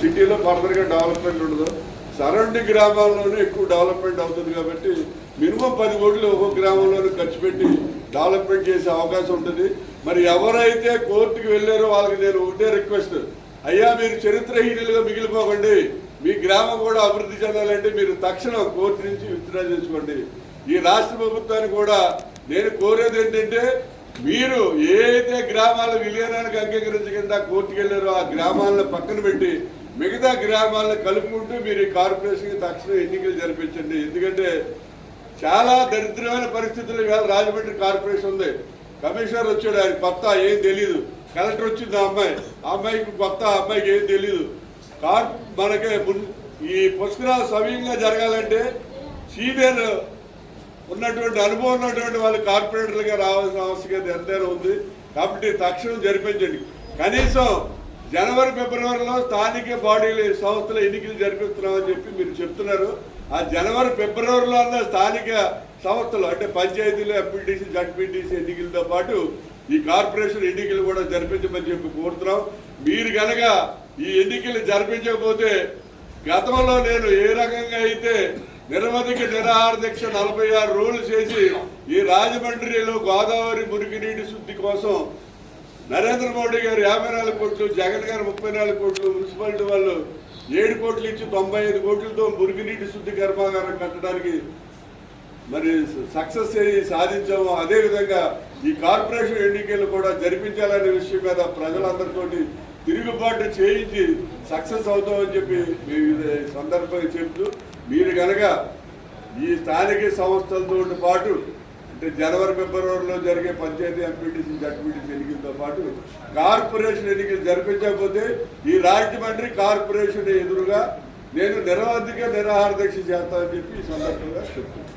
సిటీలో ఫర్దర్గా డెవలప్మెంట్ ఉండదు. సరౌండింగ్ గ్రామాల్లోనే ఎక్కువ డెవలప్మెంట్ అవుతుంది కాబట్టి మినిమం పది కోట్లు ఒక్కొక్క గ్రామంలోనే ఖర్చు పెట్టి డెవలప్మెంట్ చేసే అవకాశం ఉంటుంది. మరి ఎవరైతే కోర్టుకి వెళ్ళారో వాళ్ళకి నేను ఒకటే రిక్వెస్ట్. అయ్యా మీరు చరిత్రహీనులుగా మిగిలిపోకండి. మీ గ్రామం కూడా అభివృద్ధి చెందాలంటే మీరు తక్షణం కోర్టు నుంచి విత్డ్రా చేసుకోండి. ఈ రాష్ట్ర ప్రభుత్వాన్ని కూడా నేను కోరేది ఏంటంటే మీరు ఏదైతే గ్రామాల విలీనానికి అంగీకరించకుండా కోర్టుకు వెళ్ళారో ఆ గ్రామాలను పక్కన పెట్టి మిగతా గ్రామాలను కలుపుకుంటూ మీరు ఈ కార్పొరేషన్కి తక్షణం ఎన్నికలు జరిపించండి. ఎందుకంటే చాలా దరిద్రమైన పరిస్థితులు ఇవాళ రాజమండ్రి కార్పొరేషన్ ఉంది. కమిషనర్ వచ్చాడు ఆయన కొత్త ఏం తెలియదు కలెక్టర్ వచ్చింది ఆ అమ్మాయి. ఆ అమ్మాయికి కొత్త ఆ అమ్మాయికి ఏం తెలియదు కార్ మనకి ఈ పుష్కరాలు సవ్యంగా జరగాలంటే సీనియర్ ఉన్నటువంటి అనుభవం ఉన్నటువంటి వాళ్ళు కార్పొరేటర్లుగా రావాల్సిన ఆవశ్యకత ఎంతైనా ఉంది. కాబట్టి తక్షణం జరిపించండి. కనీసం జనవరి ఫిబ్రవరిలో స్థానిక బాడీలు సంస్థల ఎన్నికలు జరిపిస్తున్నామని చెప్పి మీరు చెప్తున్నారు. ఆ జనవరి ఫిబ్రవరిలో అన్న స్థానిక సంస్థలు అంటే పంచాయతీలు ఎంపీటీసీ జడ్పీటీసీ ఎన్నికలతో పాటు ఈ కార్పొరేషన్ ఎన్నికలు కూడా జరిపించమని చెప్పి కోరుతున్నాం. మీరు కనుక ఈ ఎన్నికలు జరిపించకపోతే గతంలో నేను ఏ రకంగా అయితే నిరవధిక నిరాహార దీక్ష నలభై ఆరు రోజులు చేసి ఈ రాజమండ్రిలో గోదావరి మురికి శుద్ధి కోసం నరేంద్ర మోడీ గారు యాభై నాలుగు కోట్లు జగన్ గారు ముప్పై నాలుగు కోట్లు మున్సిపాలిటీ వాళ్ళు ఏడు కోట్లు ఇచ్చి తొంభై ఐదు కోట్లతో మురుగునీటి శుద్ధి కర్మాగారం కట్టడానికి మరి సక్సెస్ సాధించాము. అదేవిధంగా ఈ కార్పొరేషన్ ఎన్నికలు కూడా జరిపించాలనే విషయం మీద ప్రజలందరితోటి తిరుగుబాటు చేయించి సక్సెస్ అవుతామని చెప్పి మేము ఇది సందర్భంగా చెప్తూ మీరు కనుక ఈ స్థానిక సంస్థలతో పాటు అంటే జనవరి ఫిబ్రవరిలో జరిగే పంచాయతీ ఎంపీటీసీ జడ్పీటీసీ ఎన్నికలతో పాటు కార్పొరేషన్ ఎన్నికలు జరిపించకపోతే ఈ రాజమండ్రి కార్పొరేషన్ ఎదురుగా నేను నిరవధిక నిరాహార దీక్ష చేస్తానని చెప్పి ఈ సందర్భంగా చెప్తున్నాను.